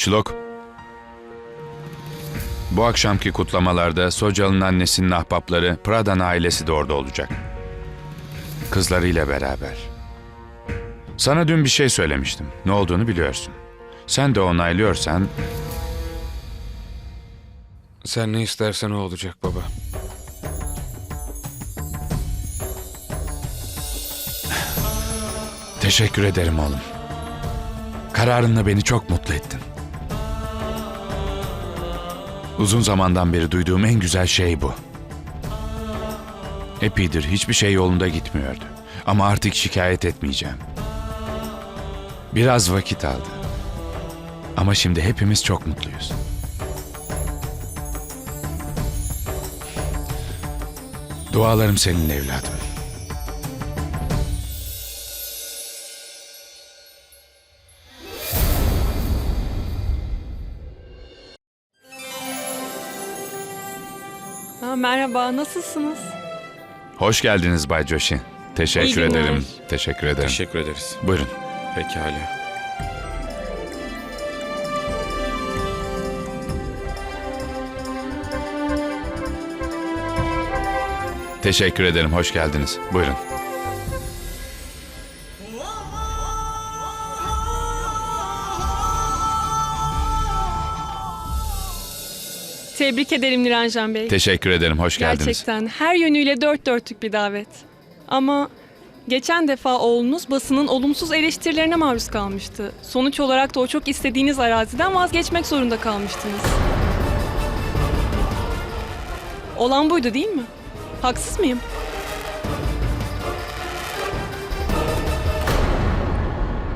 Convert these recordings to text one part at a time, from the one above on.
Şlok. Bu akşamki kutlamalarda Socal'ın annesinin ahbapları Pradhan ailesi de orada olacak. Kızlarıyla beraber. Sana dün bir şey söylemiştim. Ne olduğunu biliyorsun. Sen de onaylıyorsan Sen ne istersen o olacak baba. teşekkür ederim oğlum. Kararınla beni çok mutlu ettin. Uzun zamandan beri duyduğum en güzel şey bu. Epeydir hiçbir şey yolunda gitmiyordu. Ama artık şikayet etmeyeceğim. Biraz vakit aldı. Ama şimdi hepimiz çok mutluyuz. Dualarım seninle evladım. Merhaba, nasılsınız? Hoş geldiniz Bay Joshi. Teşekkür İyi günler. ederim. Teşekkür ederim. Teşekkür ederiz. Buyurun. Pekala. Teşekkür ederim. Hoş geldiniz. Buyurun. Tebrik ederim Niranjan Bey. Teşekkür ederim. Hoş geldiniz. Gerçekten her yönüyle dört dörtlük bir davet. Ama geçen defa oğlunuz basının olumsuz eleştirilerine maruz kalmıştı. Sonuç olarak da o çok istediğiniz araziden vazgeçmek zorunda kalmıştınız. Olan buydu değil mi? Haksız mıyım?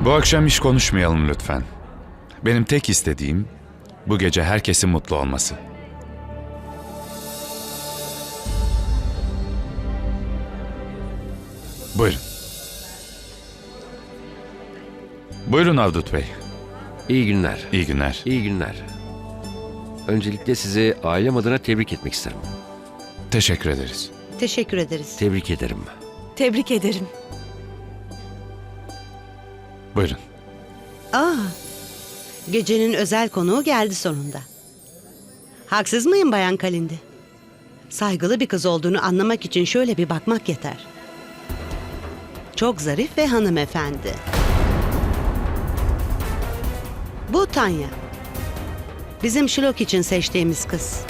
Bu akşam iş konuşmayalım lütfen. Benim tek istediğim bu gece herkesin mutlu olması. Buyurun. Buyurun Avdut Bey. İyi günler. İyi günler. İyi günler. Öncelikle sizi ailem adına tebrik etmek isterim. Teşekkür ederiz. Teşekkür ederiz. Tebrik ederim. Tebrik ederim. Buyurun. Aa, gecenin özel konuğu geldi sonunda. Haksız mıyım Bayan Kalindi? Saygılı bir kız olduğunu anlamak için şöyle bir bakmak yeter. Çok zarif ve hanımefendi. Bu Tanya. Bizim Şilok için seçtiğimiz kız.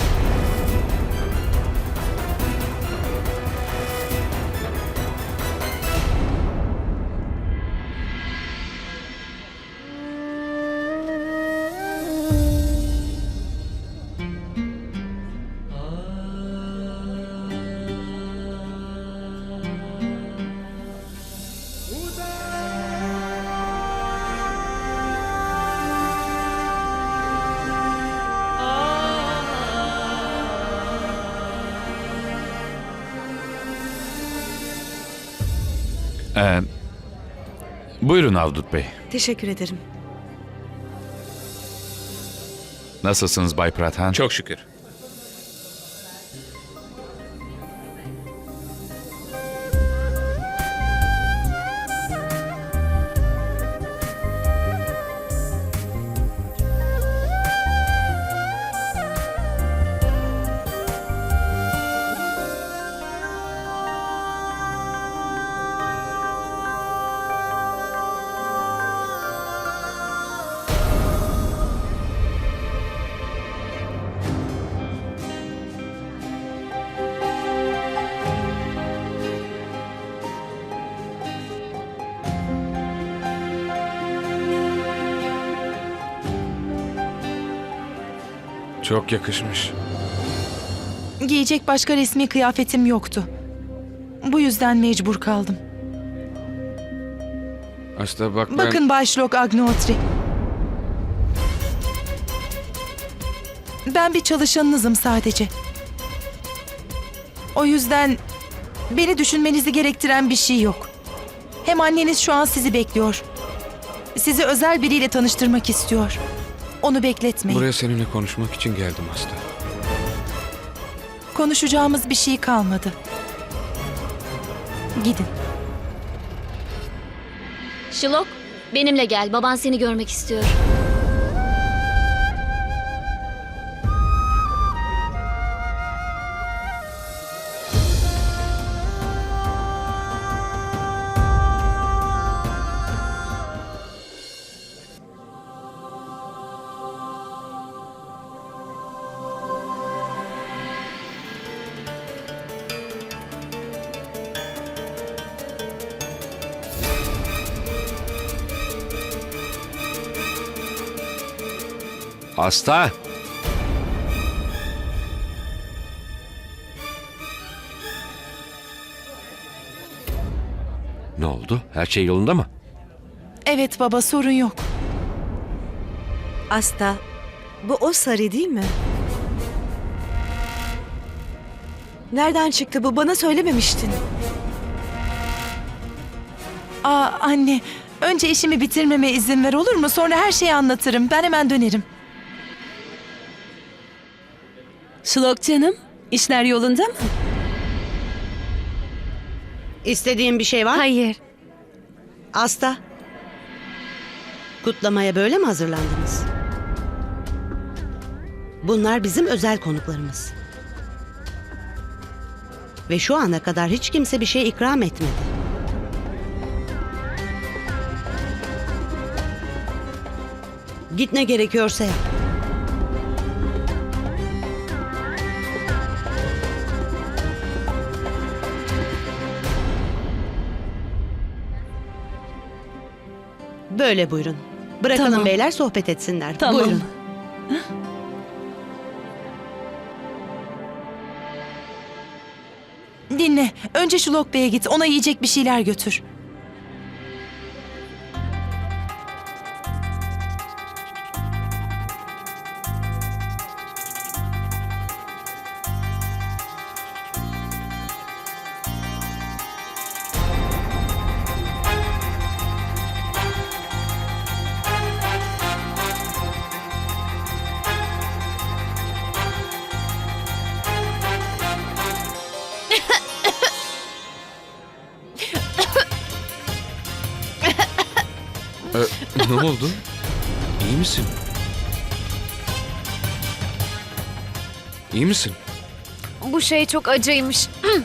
Ee, buyurun Avdut Bey. Teşekkür ederim. Nasılsınız Bay Prathan? Çok şükür. Çok yakışmış. Giyecek başka resmi kıyafetim yoktu. Bu yüzden mecbur kaldım. Aslında bak ben... Bakın Bay Shlok Agnotri. Ben bir çalışanınızım sadece. O yüzden beni düşünmenizi gerektiren bir şey yok. Hem anneniz şu an sizi bekliyor. Sizi özel biriyle tanıştırmak istiyor. Onu bekletmeyin. Buraya seninle konuşmak için geldim Asta. Konuşacağımız bir şey kalmadı. Gidin. Şilok, benimle gel. Baban seni görmek istiyor. Asta! Ne oldu? Her şey yolunda mı? Evet baba sorun yok. Asta, bu o sarı değil mi? Nereden çıktı bu? Bana söylememiştin. Aa anne, önce işimi bitirmeme izin ver olur mu? Sonra her şeyi anlatırım. Ben hemen dönerim. Şlok canım, işler yolunda mı? İstediğin bir şey var? Hayır. Asta. Kutlamaya böyle mi hazırlandınız? Bunlar bizim özel konuklarımız. Ve şu ana kadar hiç kimse bir şey ikram etmedi. Git ne gerekiyorsa yap. Böyle buyurun. Bırakalım Tamam. beyler sohbet etsinler. Tamam. Buyurun. Dinle. Önce Şulok Bey'e git. Ona yiyecek bir şeyler götür. Şey çok acıymış.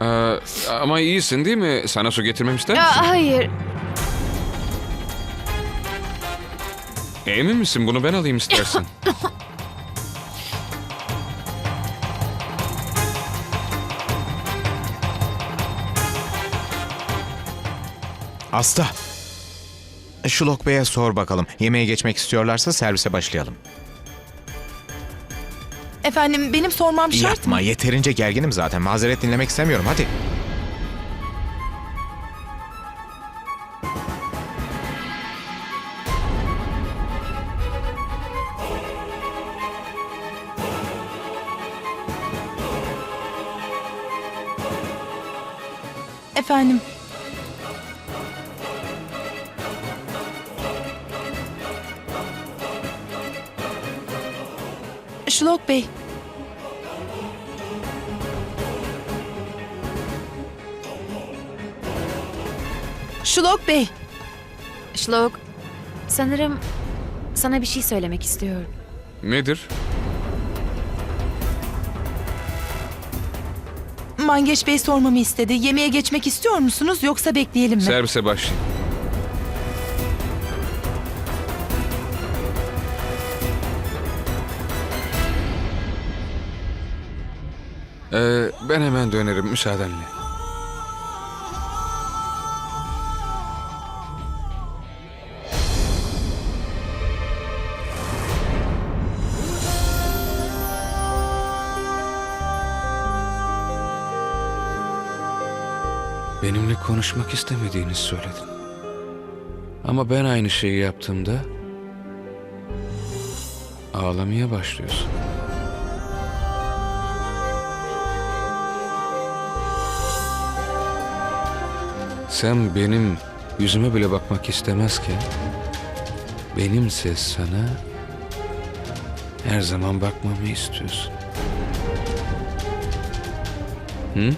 Ee, ama iyisin değil mi? Sana su getirmem ister misin? Aa, hayır. Emin misin? Bunu ben alayım istersen. Asta. Şulok Bey'e sor bakalım. Yemeğe geçmek istiyorlarsa servise başlayalım. Efendim benim sormam şart Yapma mı? yeterince gerginim zaten. Mazeret dinlemek istemiyorum hadi. Şulok Bey. Şulok Bey. Şlok, sanırım sana bir şey söylemek istiyorum. Nedir? Mangeç Bey sormamı istedi. Yemeğe geçmek istiyor musunuz yoksa bekleyelim mi? Servise başlayın. Ee, ben hemen dönerim müsaadenle. Benimle konuşmak istemediğini söyledin. Ama ben aynı şeyi yaptığımda ağlamaya başlıyorsun. Sen benim yüzüme bile bakmak istemezken benimse sana her zaman bakmamı istiyorsun. Hı?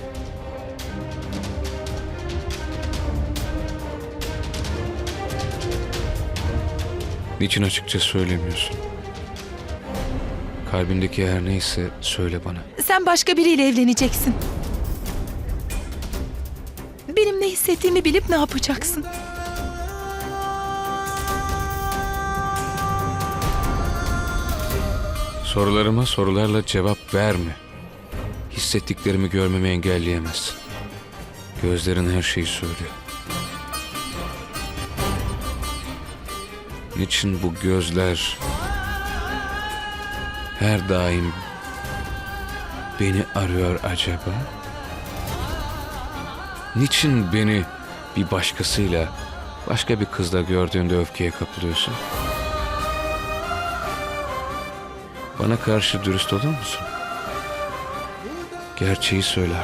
Niçin açıkça söylemiyorsun? Kalbindeki her neyse söyle bana. Sen başka biriyle evleneceksin. Ne hissettiğimi bilip ne yapacaksın? Sorularıma sorularla cevap verme. Hissettiklerimi görmemi engelleyemezsin. Gözlerin her şeyi söylüyor. Niçin bu gözler her daim beni arıyor acaba? Niçin beni bir başkasıyla, başka bir kızla gördüğünde öfkeye kapılıyorsun? Bana karşı dürüst olur musun? Gerçeği söyle.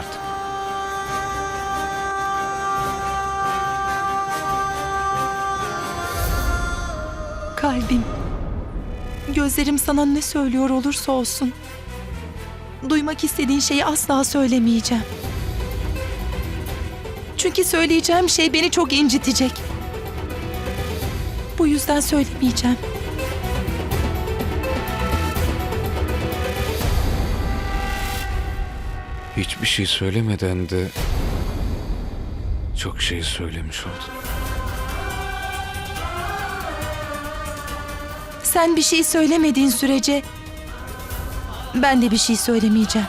Kalbim. Gözlerim sana ne söylüyor olursa olsun. Duymak istediğin şeyi asla söylemeyeceğim. Çünkü söyleyeceğim şey beni çok incitecek. Bu yüzden söylemeyeceğim. Hiçbir şey söylemeden de çok şey söylemiş oldun. Sen bir şey söylemediğin sürece ben de bir şey söylemeyeceğim.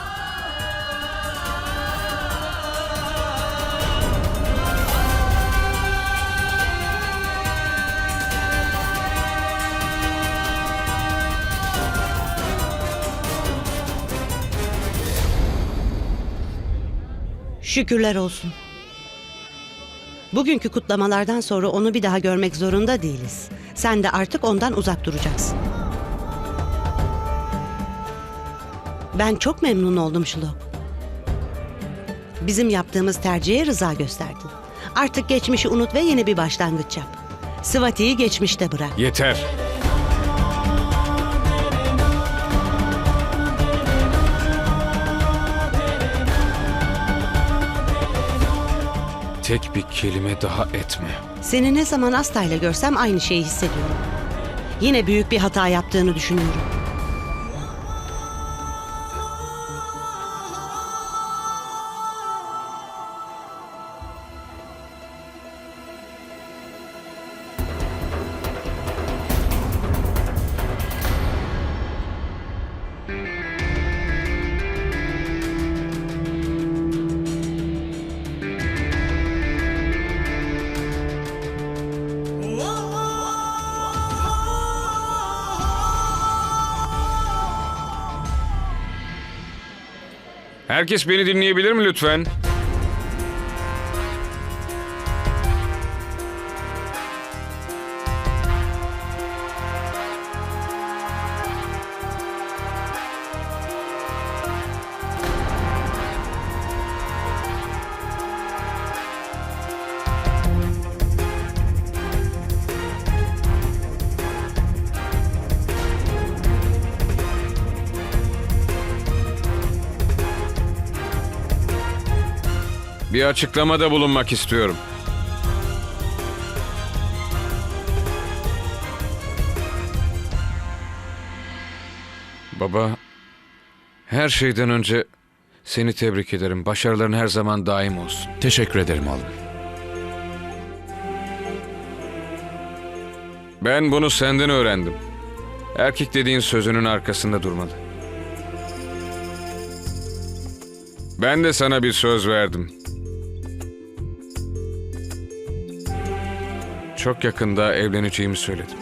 Şükürler olsun. Bugünkü kutlamalardan sonra onu bir daha görmek zorunda değiliz. Sen de artık ondan uzak duracaksın. Ben çok memnun oldum Şulok. Bizim yaptığımız tercihe rıza gösterdin. Artık geçmişi unut ve yeni bir başlangıç yap. Sıvati'yi geçmişte bırak. Yeter. Tek bir kelime daha etme. Seni ne zaman Asta'yla görsem aynı şeyi hissediyorum. Yine büyük bir hata yaptığını düşünüyorum. Herkes beni dinleyebilir mi lütfen? Bir açıklamada bulunmak istiyorum. Baba, her şeyden önce seni tebrik ederim. Başarıların her zaman daim olsun. Teşekkür ederim oğlum. Ben bunu senden öğrendim. Erkek dediğin sözünün arkasında durmalı. Ben de sana bir söz verdim. Çok yakında evleneceğimi söyledim.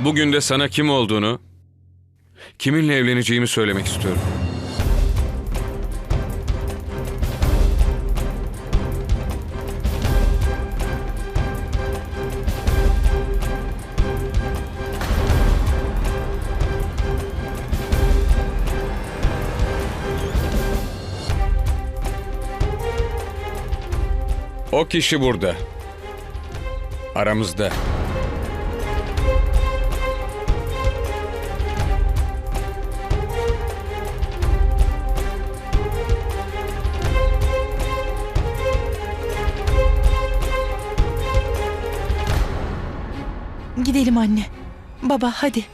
Bugün de sana kim olduğunu, kiminle evleneceğimi söylemek istiyorum. O kişi burada. Aramızda. Gidelim anne. Baba hadi.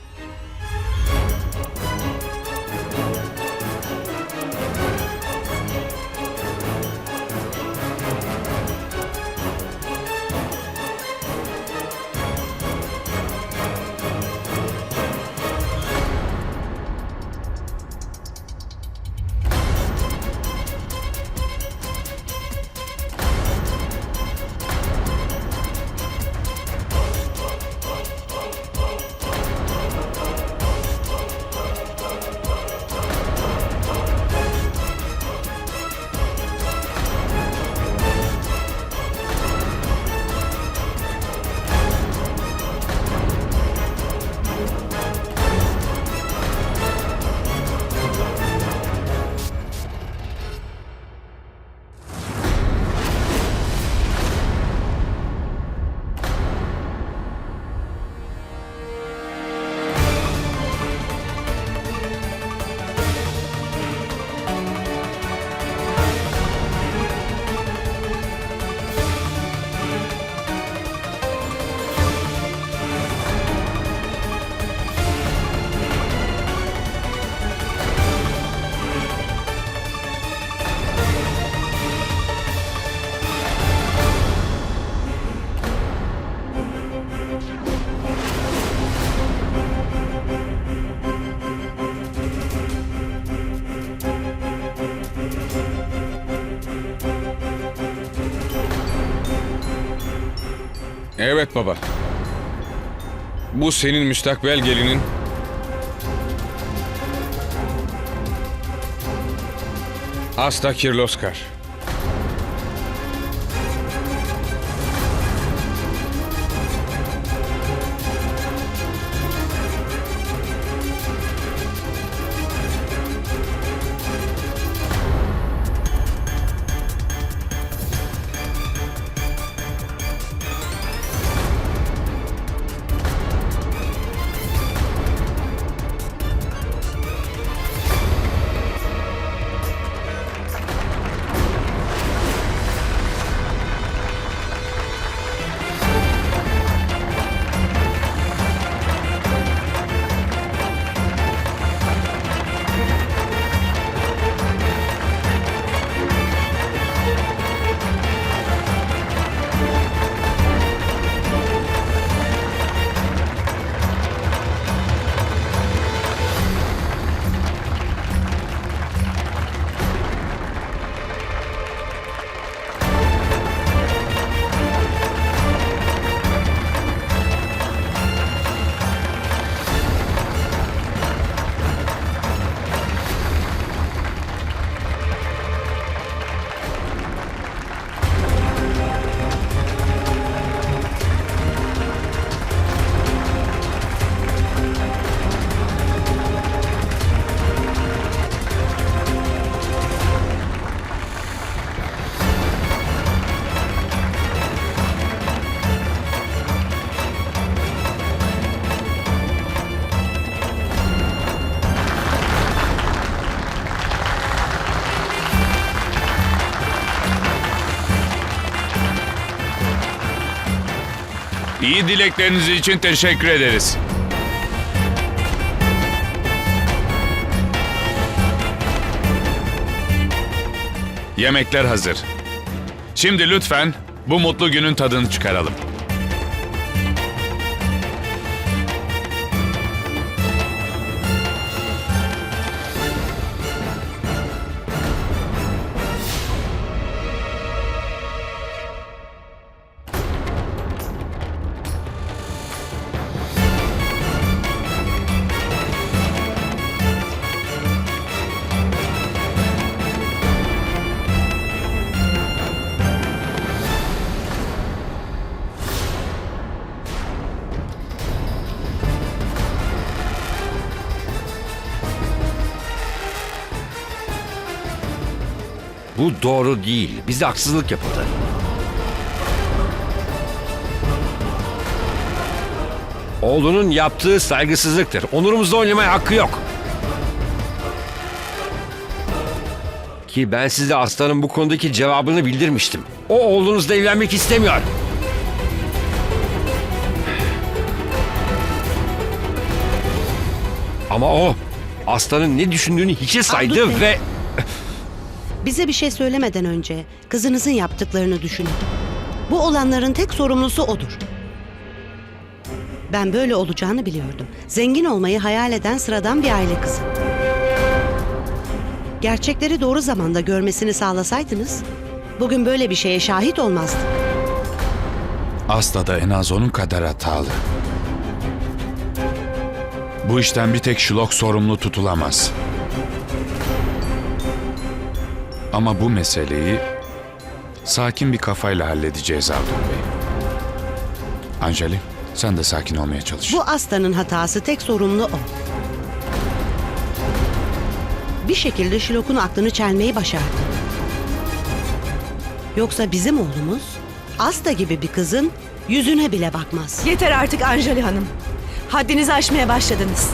Baba. Bu senin müstakbel gelinin. Asta Kirloskar. İyi dilekleriniz için teşekkür ederiz. Yemekler hazır. Şimdi lütfen bu mutlu günün tadını çıkaralım. Doğru değil. Bize haksızlık yapıldı. Oğlunun yaptığı saygısızlıktır. Onurumuzla oynamaya hakkı yok. Ki ben size aslanın bu konudaki cevabını bildirmiştim. O oğlunuzla evlenmek istemiyor. Ama o aslanın ne düşündüğünü hiçe saydı ve... Bize bir şey söylemeden önce kızınızın yaptıklarını düşünün. Bu olanların tek sorumlusu odur. Ben böyle olacağını biliyordum. Zengin olmayı hayal eden sıradan bir aile kızı. Gerçekleri doğru zamanda görmesini sağlasaydınız, bugün böyle bir şeye şahit olmazdık. Asla da en az onun kadar hatalı. Bu işten bir tek Şlok sorumlu tutulamaz. Ama bu meseleyi sakin bir kafayla halledeceğiz Abdül Bey. Anjali, sen de sakin olmaya çalış. Bu Asta'nın hatası tek sorumlu o. Bir şekilde Şilok'un aklını çelmeyi başardı. Yoksa bizim oğlumuz Asta gibi bir kızın yüzüne bile bakmaz. Yeter artık Anjali Hanım. Haddinizi aşmaya başladınız.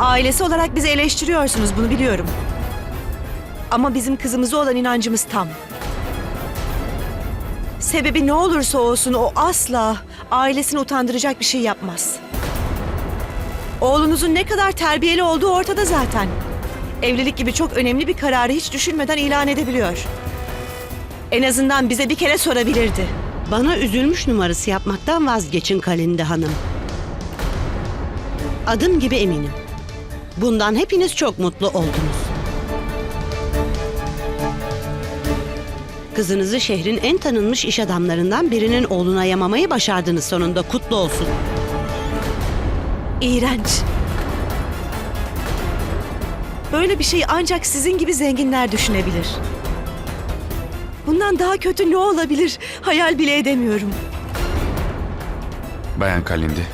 Ailesi olarak bizi eleştiriyorsunuz bunu biliyorum. Ama bizim kızımıza olan inancımız tam. Sebebi ne olursa olsun o asla ailesini utandıracak bir şey yapmaz. Oğlunuzun ne kadar terbiyeli olduğu ortada zaten. Evlilik gibi çok önemli bir kararı hiç düşünmeden ilan edebiliyor. En azından bize bir kere sorabilirdi. Bana üzülmüş numarası yapmaktan vazgeçin Kalinde Hanım. Adım gibi eminim. Bundan hepiniz çok mutlu oldunuz. Kızınızı şehrin en tanınmış iş adamlarından birinin oğluna yamamayı başardınız sonunda. Kutlu olsun. İğrenç. Böyle bir şeyi ancak sizin gibi zenginler düşünebilir. Bundan daha kötü ne olabilir? Hayal bile edemiyorum. Bayan Kalindi,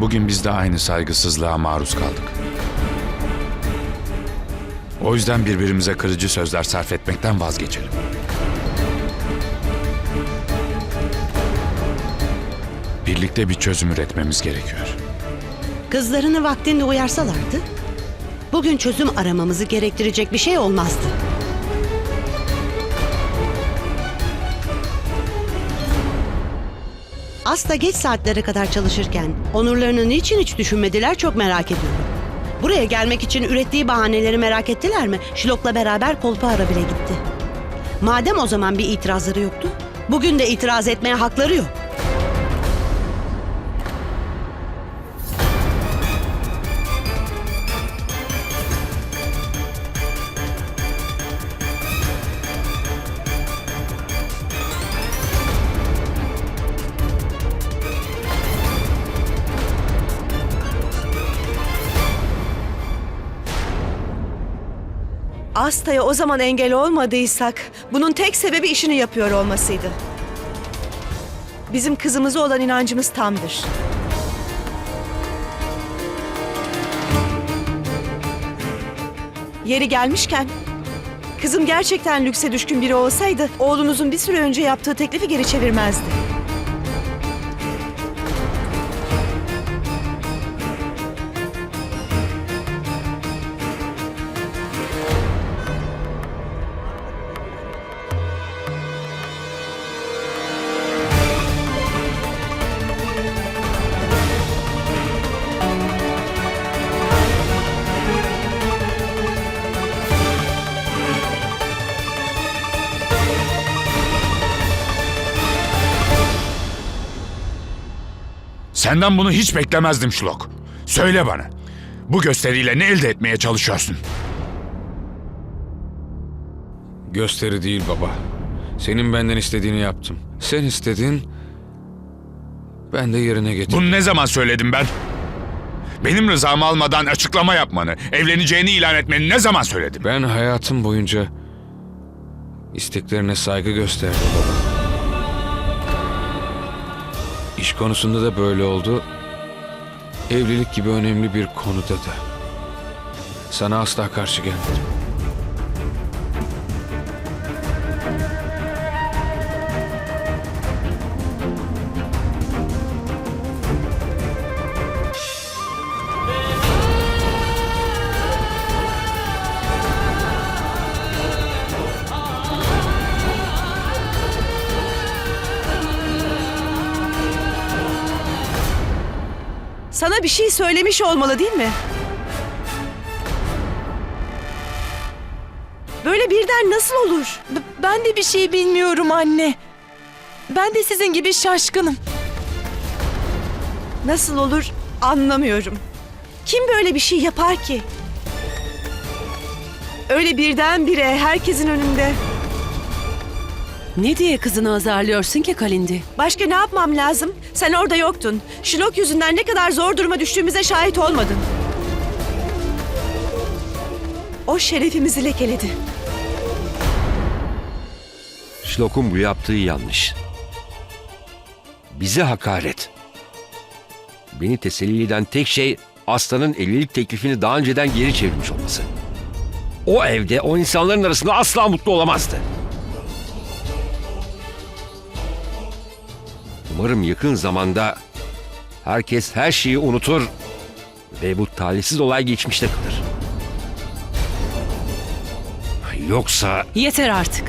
bugün biz de aynı saygısızlığa maruz kaldık. O yüzden birbirimize kırıcı sözler sarf etmekten vazgeçelim. Birlikte bir çözüm üretmemiz gerekiyor. Kızlarını vaktinde uyarsalardı, bugün çözüm aramamızı gerektirecek bir şey olmazdı. Asla geç saatlere kadar çalışırken onurlarını niçin hiç düşünmediler çok merak ediyorum. Buraya gelmek için ürettiği bahaneleri merak ettiler mi? Şilok'la beraber kolpa ara bile gitti. Madem o zaman bir itirazları yoktu, bugün de itiraz etmeye hakları yok. Asta'ya o zaman engel olmadıysak bunun tek sebebi işini yapıyor olmasıydı. Bizim kızımıza olan inancımız tamdır. Yeri gelmişken kızım gerçekten lükse düşkün biri olsaydı oğlunuzun bir süre önce yaptığı teklifi geri çevirmezdi. Senden bunu hiç beklemezdim Şlok. Söyle bana. Bu gösteriyle ne elde etmeye çalışıyorsun? Gösteri değil baba. Senin benden istediğini yaptım. Sen istedin. Ben de yerine getirdim. Bunu ne zaman söyledim ben? Benim rızamı almadan açıklama yapmanı, evleneceğini ilan etmeni ne zaman söyledim? Ben hayatım boyunca isteklerine saygı gösterdim baba. Konusunda da böyle oldu. Evlilik gibi önemli bir konuda da. Sana asla karşı gelmedim. Sana bir şey söylemiş olmalı değil mi? Böyle birden nasıl olur? B- ben de bir şey bilmiyorum anne. Ben de sizin gibi şaşkınım. Nasıl olur anlamıyorum. Kim böyle bir şey yapar ki? Öyle birdenbire herkesin önünde. Ne diye kızını azarlıyorsun ki Kalindi? Başka ne yapmam lazım? Sen orada yoktun. Şilok yüzünden ne kadar zor duruma düştüğümüze şahit olmadın. O şerefimizi lekeledi. Şlok'un bu yaptığı yanlış. Bize hakaret. Beni teselli eden tek şey Aslan'ın evlilik teklifini daha önceden geri çevirmiş olması. O evde o insanların arasında asla mutlu olamazdı. Umarım yakın zamanda herkes her şeyi unutur ve bu talihsiz olay geçmişte kalır. Yoksa Yeter artık.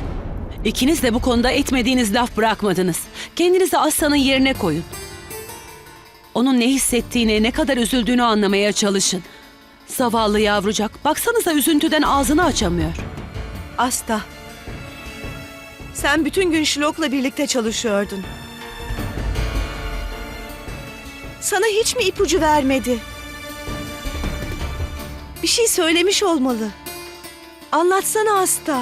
İkiniz de bu konuda etmediğiniz laf bırakmadınız. Kendinizi Aslan'ın yerine koyun. Onun ne hissettiğini, ne kadar üzüldüğünü anlamaya çalışın. Zavallı yavrucak. Baksanıza üzüntüden ağzını açamıyor. Asta. Sen bütün gün Şilok'la birlikte çalışıyordun. Sana hiç mi ipucu vermedi? Bir şey söylemiş olmalı. Anlatsana Asta.